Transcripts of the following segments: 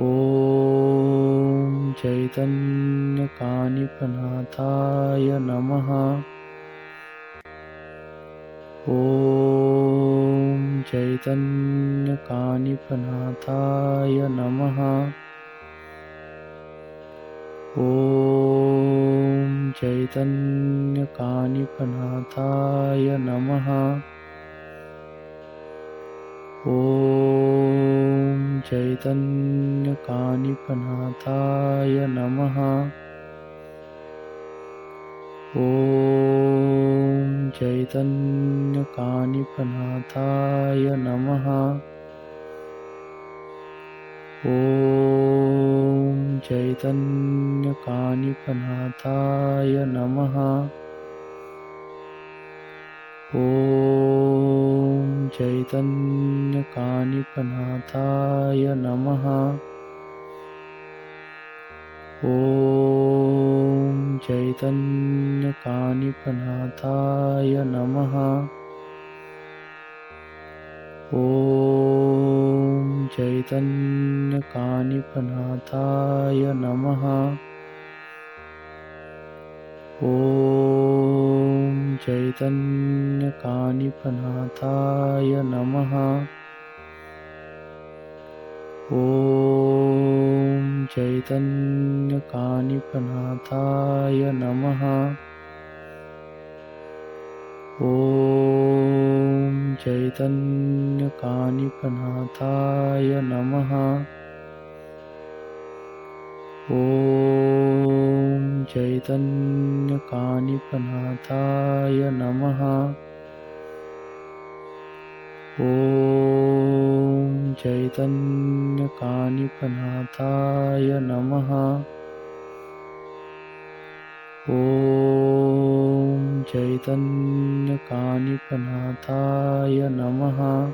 ॐ चैतन्यकानिपनाथाय नमः। ॐ चैतन्यकानिपनाथाय नमः। ॐ चैतन्यकानिपनाथाय नमः। ॐ चैतन्यकानिपनाथाय नमः। ॐ चैतन्यकानिपनाथाय नमः। ॐ चैतन्यकानिपनाथाय नमः। ॐ चैतन्यकानिपनाथाय नमः। ॐ चैतन्यकानिपनाथाय नमः। ॐ चैतन्यकानिपनाथाय नमः। ॐ चैतन्यकानिपनाथाय नमः। ॐ चैतन्यकानिपनाथाय नमः। ॐ चैतन्यकानिपनाथाय नमः। ॐ चैतन्यकानिपनाथाय नमः। ॐ चैतन्यकानिपनाथाय नमः। ॐ चैतन्यकानिपनाथाय नमः।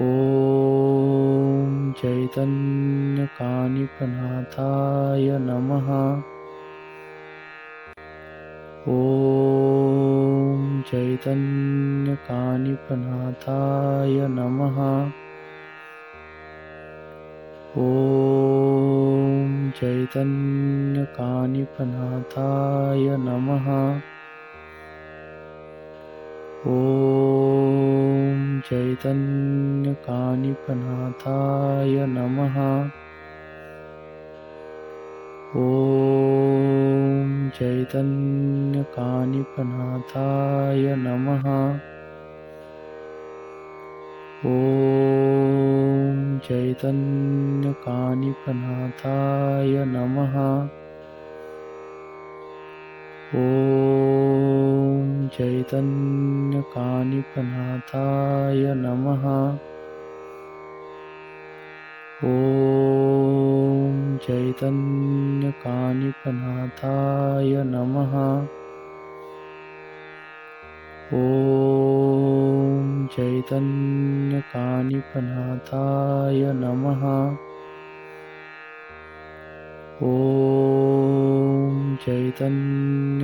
ॐ चैतन्यकानिपनाथाय नमः। ॐ चैतन्यकानिपनाथाय नमः। ॐ चैतन्यकानिपनाथाय नमः चैतन्यकानिपनाथाय नमः। ॐ चैतन्यकानिपनाथाय नमः। ॐ चैतन्यकानिपनाथाय नमः। ॐ चैतन्यकानिपनाथाय नमः। ॐ चैतन्यकानिपनाथाय नमः। ॐ चैतन्यकानिपनाथाय नमः। ॐ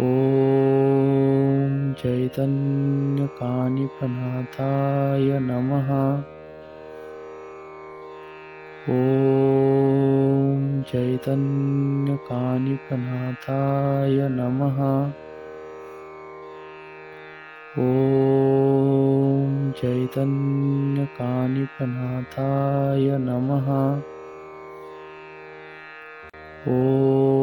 ॐ चैतन्यकानिपनाथाय नमः। ॐ चैतन्यकानिपनाथाय नमः। ॐ चैतन्यकानिपनाथाय नमः। ॐ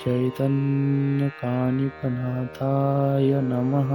चैतन्यकानिकनाथाय नमः।